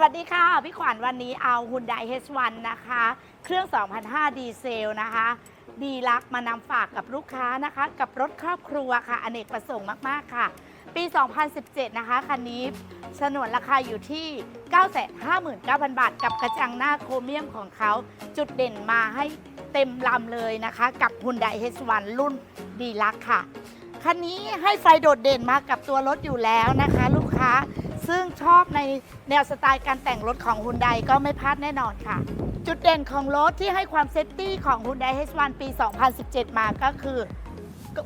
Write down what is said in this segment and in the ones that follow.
สวัสดีค่ะ พี่ขวัญวันนี้เอา Hyundai H1 นะคะ เครื่อง 2005 ดีเซลนะคะ ดีลักมานำฝากกับลูกค้านะคะ กับรถครอบครัวค่ะ อเนกประสงค์มาก ๆ ค่ะ ปี 2017 นะคะ คันนี้สนวนราคาอยู่ที่ 959,000 บาท กับกระจังหน้าโครเมียมของเขา จุดเด่นมาให้เต็มลำเลยนะคะ กับ Hyundai H1 รุ่นดีลักค่ะ คันนี้ให้ไฟโดดเด่นมากับตัวรถอยู่แล้วนะคะ ลูกค้า ซึ่งชอบในแนวสไตล์การแต่งรถของ h ุ u ไดก็ไม่พลาดแน่นอนค่ะ จุดเด่นของรถที่ให้ความเซฟตี้ของ h ุ u ได H1 ปี 2017 มาก็คือ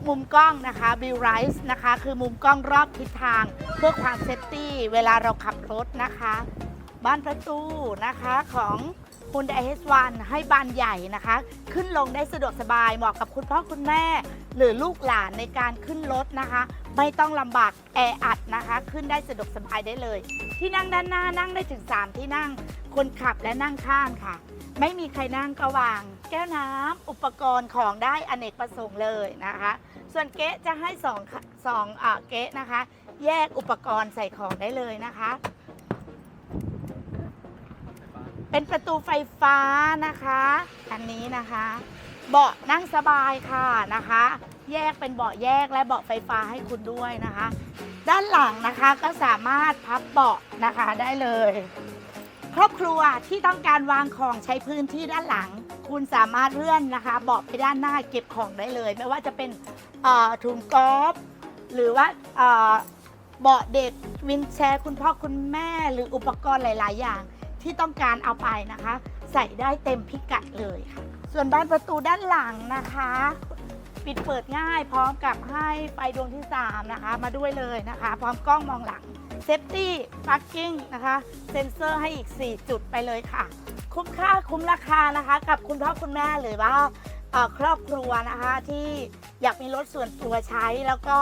มุมกล้องนะคะ v i e w Rise นะคะ คือมุมกล้องรอบทิศทาง เพื่อความเซฟตี้เวลาเราขับรถนะคะบานประตูนะคะของ Hyundai H1 ให้บานใหญ่นะคะ ขึ้นลงได้สะดวกสบายเหมาะกับคุณพ่อคุณแม่ หรือลูกหลานในการขึ้นรถนะคะ ไม่ต้องลำบากแออัดนะคะ ขึ้นได้สะดวกสบายได้เลย ที่นั่งด้านหน้านั่งได้ถึง 3 ที่นั่ง คนขับและนั่งข้างค่ะ ไม่มีใครนั่งก็วาง แก้วน้ำอุปกรณ์ของได้อเนกประสงค์เลยนะคะ ส่วนเก๊ะจะให้สองสองอเก๊ะนะคะ แยกอุปกรณ์ใส่ของได้เลยนะคะ เป็นประตูไฟฟ้านะคะ อันนี้นะคะ เบาะนั่งสบายค่ะนะคะ แยกเป็นเบาะแยกและเบาะไฟฟ้าให้คุณด้วยนะคะ ด้านหลังนะคะก็สามารถพับเบาะนะคะได้เลย ครอบครัวที่ต้องการวางของใช้พื้นที่ด้านหลัง คุณสามารถเลื่อนนะคะเบาะไปด้านหน้าเก็บของได้เลย ไม่ว่าจะเป็นถุงกอล์ฟหรือว่าเอ่อเบาะเด็กวินแชร์ คุณพ่อคุณแม่หรืออุปกรณ์หลาย ๆ อย่าง ที่ต้องการเอาไปนะคะ ใส่ได้เต็มพิกัดเลยค่ะส่วนบานประตูด้านหลังนะคะ ปิดเปิดง่ายพร้อมกับให้ไฟดวงที่ 3 นะคะ มาด้วยเลยนะคะ พร้อมกล้องมองหลังเซฟตี้ฟักกิ้งนะคะ เซ็นเซอร์ให้อีก 4 จุดไปเลยค่ะ คุ้มค่าคุ้มราคานะคะ กับคุณพ่อคุณแม่หรือว่าครอบครัวนะคะที่อยากมีรถส่วนตัวใช้แล้วก็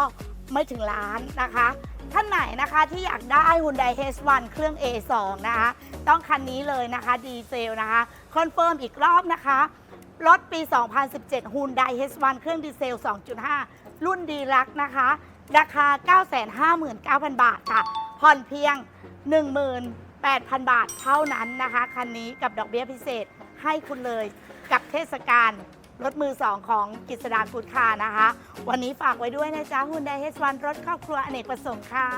ไม่ถึงล้านนะคะ ท่านไหนนะคะที่อยากได้ Hyundai H1 เครื่อง A2 นะคะ ต้องคันนี้เลยนะคะ ดีเซลนะคะ คอนเฟิร์มอีกรอบนะคะ รถปี 2017 Hyundai H1 เครื่องดีเซล 2.5 รุ่นดีลักนะคะ ราคา 959,000 บาทค่ะ ผ่อนเพียง 18,000 บาทเท่านั้นนะคะ คันนี้กับดอกเบี้ยพิเศษให้คุณเลยกับเทศกาลรถมือ2ของกิษดากุดคานะคะ วันนี้ฝากไว้ด้วยนะจ๊ะ Hyundai H1 รถครอบครัวอเนกประสงค์ค่ะ